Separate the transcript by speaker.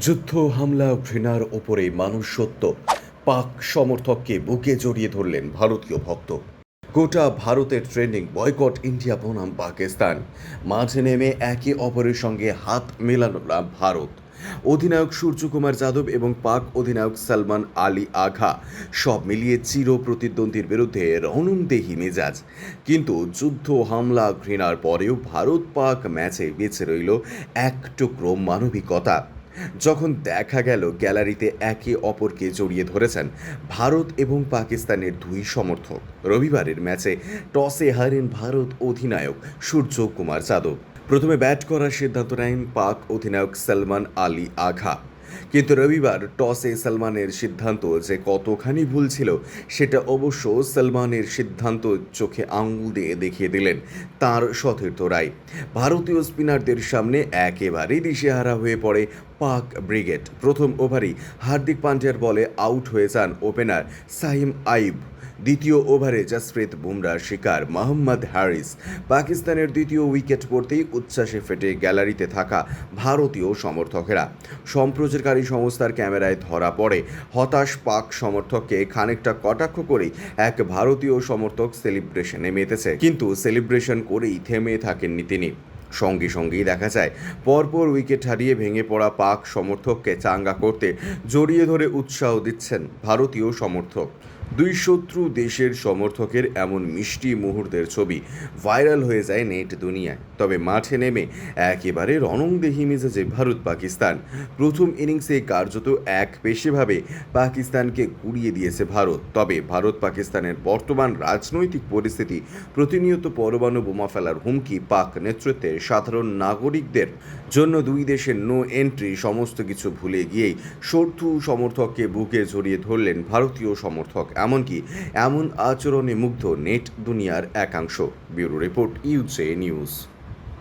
Speaker 1: যুদ্ধ, হামলা, ঘৃণার ওপরে মানুষ সত্য পাক সমর্থককে বুকে জড়িয়ে ধরলেন ভারতীয় ভক্ত। গোটা ভারতের ট্রেন্ডিং বয়কট ইন্ডিয়া বনাম পাকিস্তান। মাঝে নেমে একে অপরের সঙ্গে হাত মেলানো না ভারত। অধিনায়ক সূর্যকুমার যাদব এবং পাক অধিনায়ক সালমান আলী আঘা সব মিলিয়ে চির প্রতিদ্বন্দ্বীর বিরুদ্ধে রণংদেহী মেজাজ। কিন্তু যুদ্ধ, হামলা, ঘৃণার পরেও ভারত পাক ম্যাচে বেঁচে রইল এক টুকরো মানবিকতা। যখন দেখা গেল গ্যালারিতে একে অপরকে জড়িয়ে ধরেছেন, ভারত এবং পাকিস্তানের দুই সমর্থক। রবিবারের ম্যাচে টসে হারেন ভারত অধিনায়ক সূর্য কুমার যাদব। প্রথমে ব্যাট করার সিদ্ধান্ত নেন পাক অধিনায়ক সালমান আলী আঘা। কিন্তু রবিবার টসে সালমানের সিদ্ধান্ত যে কতখানি ভুল ছিল, সেটা অবশ্য সালমানের সিদ্ধান্ত চোখে আঙুল দিয়ে দেখিয়ে দিলেন তার সতীর্থ রায়। ভারতীয় স্পিনারদের সামনে একেবারেই দিশেহারা হয়ে পড়ে পাক ব্রিগেড। প্রথম ওভারই হার্দিক পান্ডিয়ার বলে আউট হয়ে যান ওপেনার সাহিম আইব। দ্বিতীয় ওভারে জসপ্রীত বুমরার শিকার মোহাম্মদ হ্যারিস পাকিস্তানের দ্বিতীয় উইকেট পড়তেই উচ্ছ্বাসে ফেটে গ্যালারিতে থাকা ভারতীয় সমর্থকেরা। সম্প্রচারকারী সংস্থার ক্যামেরায় ধরা পড়ে। হতাশ পাক সমর্থককে খানিকটা কটাক্ষ করেই এক ভারতীয় সমর্থক সেলিব্রেশনে মেতেছে। কিন্তু সেলিব্রেশন করেই থেমে থাকেননি তিনি। সঙ্গে সঙ্গেই দেখা যায়, পরপর উইকেট হারিয়ে ভেঙে পড়া পাক সমর্থককে চাঙ্গা করতে জড়িয়ে ধরে উৎসাহ দিচ্ছেন ভারতীয় সমর্থক। দুই শত্রু দেশের সমর্থকের এমন মিষ্টি মুহূর্তের ছবি ভাইরাল হয়ে যায় নেট দুনিয়ায়। তবে মাঠে নেমে একেবারে রণংদেহী মেজাজে ভারত পাকিস্তান। প্রথম ইনিংসে কার্যত এক পেশেভাবে পাকিস্তানকে গুড়িয়ে দিয়েছে ভারত। তবে ভারত পাকিস্তানের বর্তমান রাজনৈতিক পরিস্থিতি, প্রতিনিয়ত পরমাণু বোমা ফেলার হুমকি, পাক নেতৃত্বের সাধারণ নাগরিকদের জন্য দুই দেশের নো এন্ট্রি সমস্ত কিছু ভুলে গিয়েই শত্রু সমর্থককে বুকে জড়িয়ে ধরলেন ভারতীয় সমর্থক। এমনকি এমন আচরণে মুগ্ধ নেট দুনিয়ার একাংশ। ব্যুরো রিপোর্ট ইউজে নিউজ।